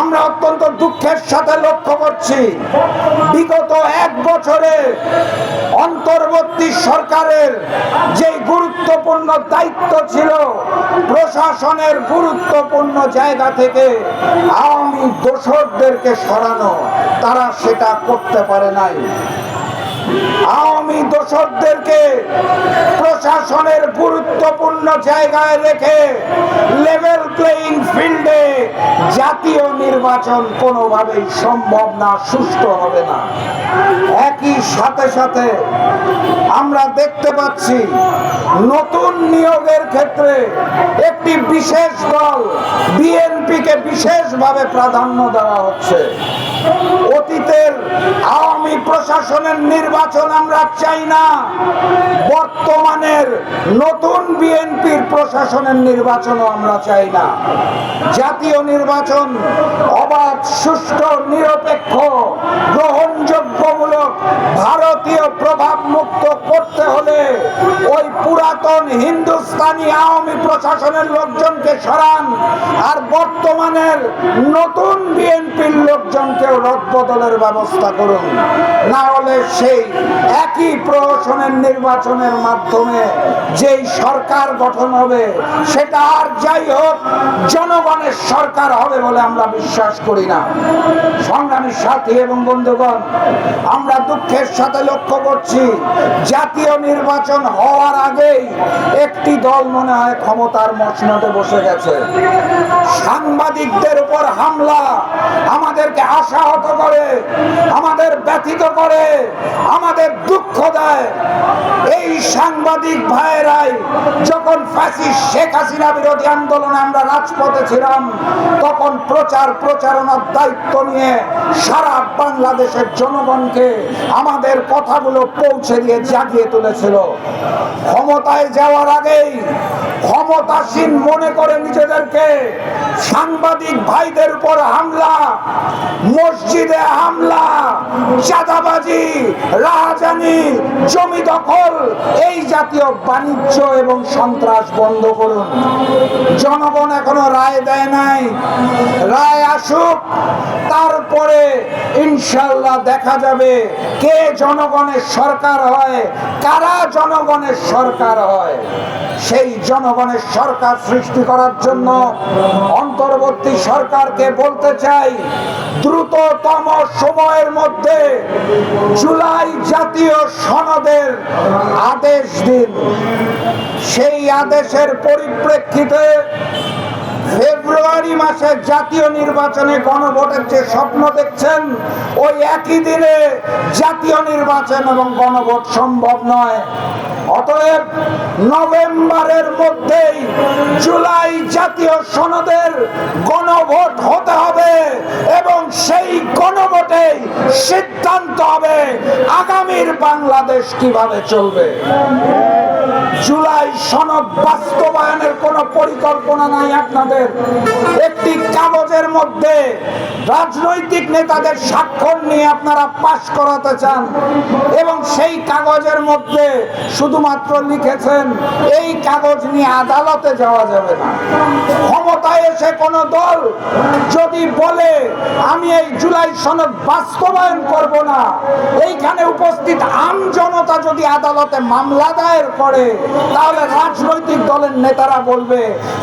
আমরা অত্যন্ত দুঃখের সাথে লক্ষ্য করছি, বিগত এক বছরে অন্তর্বর্তী সরকারের যে গুরুত্বপূর্ণ দায়িত্ব ছিল, প্রশাসনের গুরুত্বপূর্ণ জায়গা থেকে আওয়ামী দোসরদেরকে সরানো, তারা সেটা করতে পারে নাই। আওয়ামী দোসরদেরকে প্রশাসনের গুরুত্বপূর্ণ জায়গায় রেখে লেভেল প্লেইং ফিল্ডে জাতীয় নির্বাচন কোনোভাবেই সম্ভব না, সুষ্ঠু হবে না। একই সাথে সাথে আমরা দেখতে পাচ্ছি নতুন নিয়োগের ক্ষেত্রে একটি বিশেষ দল বিএনপিকে বিশেষভাবে প্রাধান্য দেওয়া হচ্ছে। অতীতের আওয়ামী প্রশাসনের নির্বাচন আমরা চাই না। বর্তমানের নতুন বিএনপির প্রশাসনের নির্বাচনও আমরা চাই না। জাতীয় নির্বাচন অবাধ, সুষ্ঠু, নিরপেক্ষ, গ্রহণযোগ্যমূলক, ভারতীয় প্রভাব মুক্ত করতে হলে ওই পুরাতন হিন্দুস্তানি আওয়ামী প্রশাসনের লোকজনকে সরান, আর বর্তমানের নতুন বিএনপির লোকজনকেও রদবদলের ব্যবস্থা করুন। না হলে সেই একই প্রহসনের নির্বাচনের মাধ্যমে যেই সরকার গঠন হবে, সেটা আর যাই হোক, জনগণের সরকার হবে বলে আমরা বিশ্বাস করি না। সংগ্রামী সাথী এবং বন্ধুগণ, আমরা দুঃখের সাথে লক্ষ্য করছি, জাতীয় নির্বাচন হওয়ার আগেই একটি দল মনে হয় ক্ষমতার মসনদে বসে গেছে। সাংবাদিকদের উপর হামলা আমাদেরকে আশাহত করে, আমাদের ব্যথিত করে, আমাদের দুঃখ দেয়। সাংবাদিক ভাইয়েরাই যখন ফাঁসি শেখ হাসিনা বিরোধী আন্দোলনে আমরা রাজপথে ছিলাম, তখন প্রচার প্রচারণার দায়িত্ব নিয়ে সারা বাংলাদেশের জনগণকে আমাদের কথাগুলো পৌঁছে দিয়ে জাগিয়ে তুলেছিল। ক্ষমতায় যাওয়ার আগেই ক্ষমতাসীন মনে করে নিজেদেরকে সাংবাদিক ভাইদের উপর হামলা, মসজিদে হামলা, চাঁদাবাজি, রাহাজানি, জমি দখল, এই জাতীয় বাণিজ্য এবং সন্ত্রাস বন্ধ করুন। জনগণ এখনও রায় দেয় নাই। রায় আসুক, তারপরে ইনশাল্লাহ দেখা যাবে কে জনগণের সরকার হয়, কারা জনগণের সরকার হয়। সেই জনগণের সরকার সৃষ্টি করার জন্য অন্তর্বর্তী সরকারকে বলতে চাই, দ্রুততম সময়ের মধ্যে জুলাই জাতীয় সনদের আদেশ দিন। সেই আদেশের পরিপ্রেক্ষিতে ফেব্রুয়ারি মাসে জাতীয় নির্বাচনে গণভোটের যে স্বপ্ন দেখছেন, ওই একই দিনে জাতীয় নির্বাচন এবং গণভোট সম্ভব নয়। অতএব নভেম্বরের মধ্যেই জুলাই জাতীয় সনদের গণভোট হতে হবে এবং সেই গণভোটে সিদ্ধান্ত হবে আগামীর বাংলাদেশ কীভাবে চলবে। জুলাই সনদ বাস্তবায়নের কোনো পরিকল্পনা নাই আপনাদের। একটি কাগজের মধ্যে রাজনৈতিক নেতাদের স্বাক্ষর নিয়ে আপনারা পাশ করাতে চান এবং সেই কাগজের মধ্যে শুধুমাত্র লিখেছেন, এই কাগজ নিয়ে আদালতে যাওয়া যাবে না। ক্ষমতায় এসে কোনো দল যদি বলে, আমি এই জুলাই সনদ বাস্তবায়ন করব না। এইখানে উপস্থিত আম জনতা যদি আদালতে মামলা দায়ের করে তাহলে রাজনৈতিক দলের নেতারা বলবে,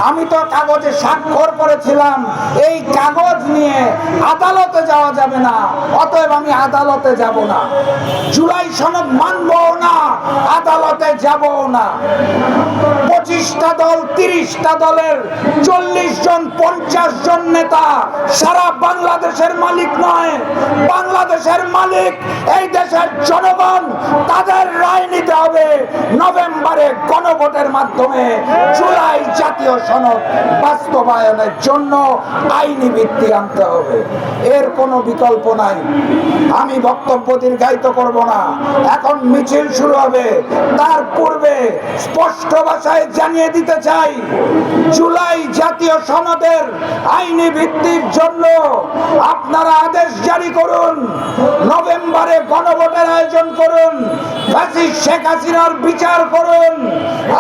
আমি তো কাগজে স্বাক্ষর করেছিলাম, এই কাগজ নিয়ে আদালতে যাওয়া যাবে না, অতএব আমি আদালতে যাব না। জুলাই সনদ মানবো না, আদালতে যাব না। পঁচিশটা দল, তিরিশটা দলের চল্লিশ জন, পঞ্চাশ জন নেতা সারা বাংলাদেশের মালিক নয়। বাংলাদেশের মালিক এই দেশের জনগণ, তাদের রায় নিতে হবে। নভেম্বরে গণভোটের মাধ্যমে জুলাই জাতীয় সনদ বাস্তবায়নের জন্য আইনি ভিত্তি আনতে হবে। এর কোনো বিকল্প নাই। আমি বক্তব্য দীর্ঘায়িত করব না। এখন মিছিল শুরু হবে। তার পূর্বে স্পষ্ট ভাষায় জানিয়ে দিতে চাই, জুলাই জাতীয় সনদের আইনি ভিত্তির জন্য আপনারা আদেশ জারি করুন, নভেম্বরে গণভোটের আয়োজন করুন শেখ হাসিনার বিচার করুন,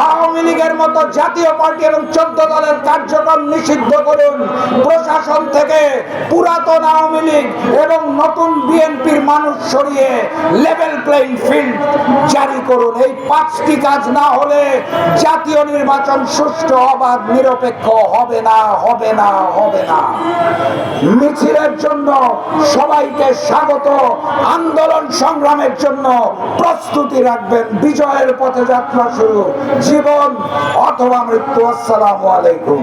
আওয়ামী লীগের মতো জাতীয় পার্টি এবং চোদ্দ দলের কার্যক্রম নিষিদ্ধ করুন। প্রশাসন থেকে পুরাতন আওয়ামী লীগ এবং নতুন বিএনপির মানুষ সরিয়ে লেভেল প্লেইং ফিল্ড জারি করুন। এই পাঁচটি কাজ না হলে জাতীয় নির্বাচন সুষ্ঠু অবাধ, নিরপেক্ষ হবে না হবে না হবে না। মিছিলের জন্য সবাইকে স্বাগত। আন্দোলন সংগ্রামের জন্য প্রস্তুতি রাখবেন। বিজয়ের পথে যাত্রা শুরু। জীবন অথবা মৃত্যু। আসসালামু আলাইকুম।